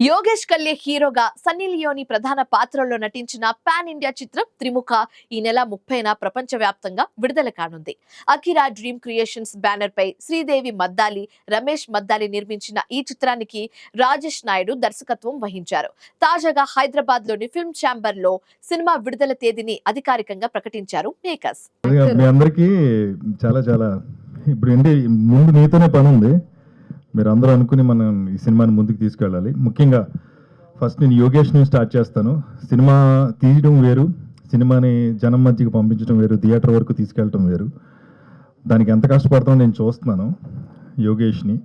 యోగేష్ కల్లే హీరోగా సన్నీ లియోని ప్రధాన పాత్రలో నటించిన పాన్ ఇండియా చిత్రం త్రిముఖ ఈ నెల ముప్పైన ప్రపంచవ్యాప్తంగా విడుదల కానుంది. అఖిరా డ్రీమ్ క్రియేషన్స్ బ్యానర్ పై శ్రీదేవి మద్దాలి రమేష్ మద్దాలి నిర్మించిన ఈ చిత్రానికి రాజేష్ నాయుడు దర్శకత్వం వహించారు. తాజాగా హైదరాబాద్లోని ఫిల్మ్ ఛాంబర్లో సినిమా విడుదల తేదీని అధికారికంగా ప్రకటించారు మేకర్స్. చాలా చాలా ఇప్పుడు ముందు నీతోనే పని ఉంది మీరు అందరూ అనుకుని మనం ఈ సినిమాని ముందుకు తీసుకెళ్ళాలి. ముఖ్యంగా ఫస్ట్ నేను యోగేష్ని స్టార్ట్ చేస్తాను. సినిమా తీయడం వేరు సినిమాని జనం మధ్యకి పంపించడం వేరు థియేటర్ వరకు తీసుకెళ్ళటం వేరు. దానికి ఎంత కష్టపడతామో నేను చూస్తున్నాను యోగేష్ని.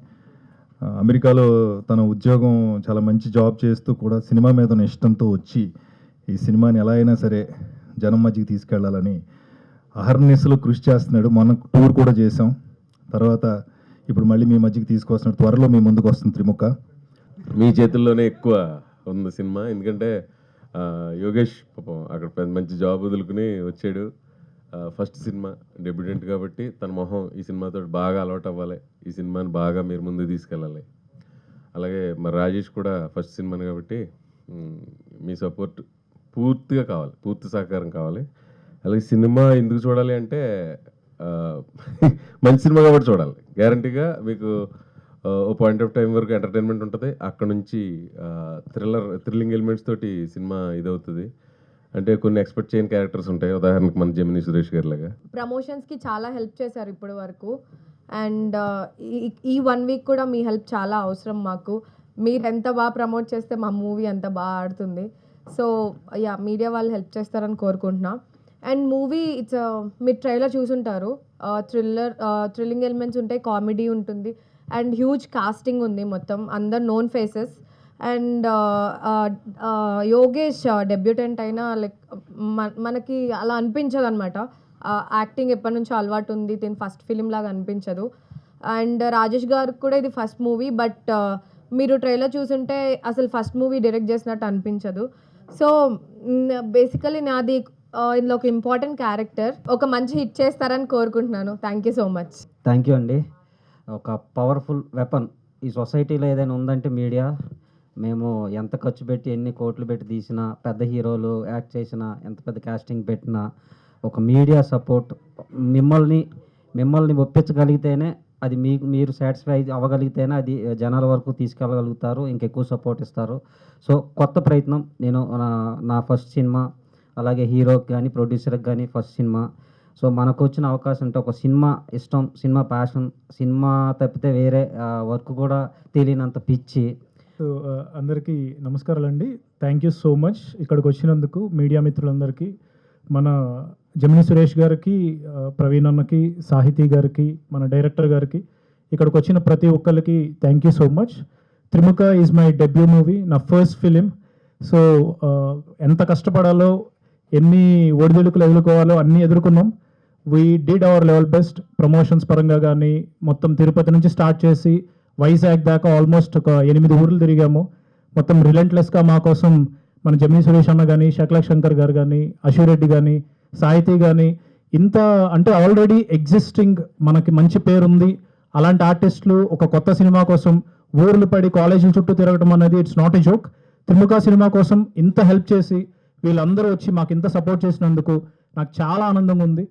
అమెరికాలో తన ఉద్యోగం చాలా మంచి జాబ్ చేస్తూ కూడా సినిమా మీద ఉన్న ఇష్టంతో వచ్చి ఈ సినిమాని ఎలా అయినా సరే జనం మధ్యకి తీసుకెళ్ళాలని అహర్నిశలో కృషి చేస్తున్నాడు. మొన్న టూర్ కూడా చేసాం తర్వాత ఇప్పుడు మళ్ళీ మీ మధ్యకి తీసుకొస్తున్న త్వరలో మీ ముందుకు వస్తుంది త్రిముఖ. మీ చేతుల్లోనే ఎక్కువ ఉంది సినిమా. ఎందుకంటే యోగేష్ పాపం అక్కడ పెద్ద మంచి జాబ్ వదులుకుని వచ్చాడు. ఫస్ట్ సినిమా డెబ్యూటెంట్ కాబట్టి తన మొహం ఈ సినిమాతో బాగా అలవాటు అవ్వాలి. ఈ సినిమాని బాగా మీరు ముందు తీసుకెళ్ళాలి. అలాగే మరి రాజేష్ కూడా ఫస్ట్ సినిమాని కాబట్టి మీ సపోర్ట్ పూర్తిగా కావాలి. పూర్తి సహకారం కావాలి. అలాగే సినిమా ఎందుకు చూడాలి అంటే మంచి సినిమా కాబట్టి చూడాలి. గ్యారంటీగా మీకు ఓ పాయింట్ ఆఫ్ టైం వరకు ఎంటర్టైన్మెంట్ ఉంటుంది. అక్కడ నుంచి థ్రిల్లర్ థ్రిల్లింగ్ ఎలిమెంట్స్ తోటి సినిమా ఇదవుతుంది. అంటే కొన్ని ఎక్స్పెక్ట్ చేయని క్యారెక్టర్స్ ఉంటాయి. ఉదాహరణకు మన జమిని సురేష్ గారి లాగా. ప్రమోషన్స్కి చాలా హెల్ప్ చేశారు ఇప్పటి వరకు. అండ్ ఈ వన్ వీక్ కూడా మీ హెల్ప్ చాలా అవసరం మాకు. మీరు ఎంత బాగా ప్రమోట్ చేస్తే మా మూవీ అంత బాగా ఆడుతుంది. సో యా మీడియా వాళ్ళు హెల్ప్ చేస్తారని కోరుకుంటున్నాం. అండ్ మూవీ ఇట్స్ మీరు ట్రైలర్ చూసుంటారు. థ్రిల్లర్ థ్రిల్లింగ్ ఎలిమెంట్స్ ఉంటాయి కామెడీ ఉంటుంది అండ్ హ్యూజ్ కాస్టింగ్ ఉంది మొత్తం అందరు known faces and Yogesh debutant అయినా లైక్ మనకి అలా అనిపించదు అనమాట యాక్టింగ్ ఎప్పటి నుంచో అలవాటు ఉంది దీని ఫస్ట్ ఫిలిం లాగా అనిపించదు. అండ్ రాజేష్ గారికి కూడా ఇది ఫస్ట్ మూవీ బట్ మీరు ట్రైలర్ చూసుంటే అసలు ఫస్ట్ మూవీ డైరెక్ట్ చేసినట్టు అనిపించదు. సో బేసికలీ నాది ఇందులో ఒక ఇంపార్టెంట్ క్యారెక్టర్. ఒక మంచి హిట్ చేస్తారని కోరుకుంటున్నాను. Thank you so much thank you అండి. ఒక పవర్ఫుల్ వెపన్ ఈ సొసైటీలో ఏదైనా ఉందంటే మీడియా మేము ఎంత ఖర్చు పెట్టి ఎన్ని కోట్లు పెట్టి తీసినా పెద్ద హీరోలు యాక్ట్ చేసినా ఎంత పెద్ద కాస్టింగ్ పెట్టినా ఒక మీడియా సపోర్ట్ మిమ్మల్ని మిమ్మల్ని ఒప్పించగలిగితేనే అది మీకు మీరు సాటిస్ఫై అవ్వగలిగితేనే అది జనాల వరకు తీసుకెళ్ళగలుగుతారు ఇంకెక్కువ సపోర్ట్ ఇస్తారు. సో కొత్త ప్రయత్నం. నేను నా నా ఫస్ట్ సినిమా అలాగే హీరోకి కానీ ప్రొడ్యూసర్కి కానీ ఫస్ట్ సినిమా. సో మనకు వచ్చిన అవకాశం అంటే ఒక సినిమా ఇష్టం సినిమా ప్యాషన్ సినిమా తప్పితే వేరే వర్క్ కూడా తెలియనంత పిచ్చి. సో అందరికీ అందరికీ నమస్కారాలండి. థ్యాంక్ యూ సో మచ్ ఇక్కడికి వచ్చినందుకు మీడియా మిత్రులందరికీ మన జమిని సురేష్ గారికి ప్రవీణ్ అన్నకి సాహితీ గారికి మన డైరెక్టర్ గారికి ఇక్కడికి వచ్చిన ప్రతి ఒక్కరికి thank you so much Trimukha is my debut movie నా ఫస్ట్ ఫిలిం సో ఎంత కష్టపడాలో ఎన్ని ఒడిదుడుకులు ఎదుర్కోవాలో అన్నీ ఎదుర్కొన్నాం. We did our level best promotions పరంగా కానీ మొత్తం తిరుపతి నుంచి స్టార్ట్ చేసి వైజాగ్ దాకా ఆల్మోస్ట్ ఒక ఎనిమిది ఊర్లు తిరిగాము. మొత్తం రిలెంట్లెస్గా మా కోసం మన జమిని సురేష్ అన్న కానీ శకల శంకర్ గారు కానీ అశురెడ్డి కానీ సాహితీ కానీ ఇంత అంటే ఆల్రెడీ ఎగ్జిస్టింగ్ మనకి మంచి పేరు ఉంది అలాంటి ఆర్టిస్టులు ఒక కొత్త సినిమా కోసం ఊర్లు పడి కాలేజీల చుట్టూ తిరగడం అనేది it's not a joke Trimukha cinema కోసం ఇంత హెల్ప్ చేసి వీళ్ళందరూ వచ్చి మాకు ఇంత సపోర్ట్ చేసినందుకు నాకు చాలా ఆనందంగా ఉంది.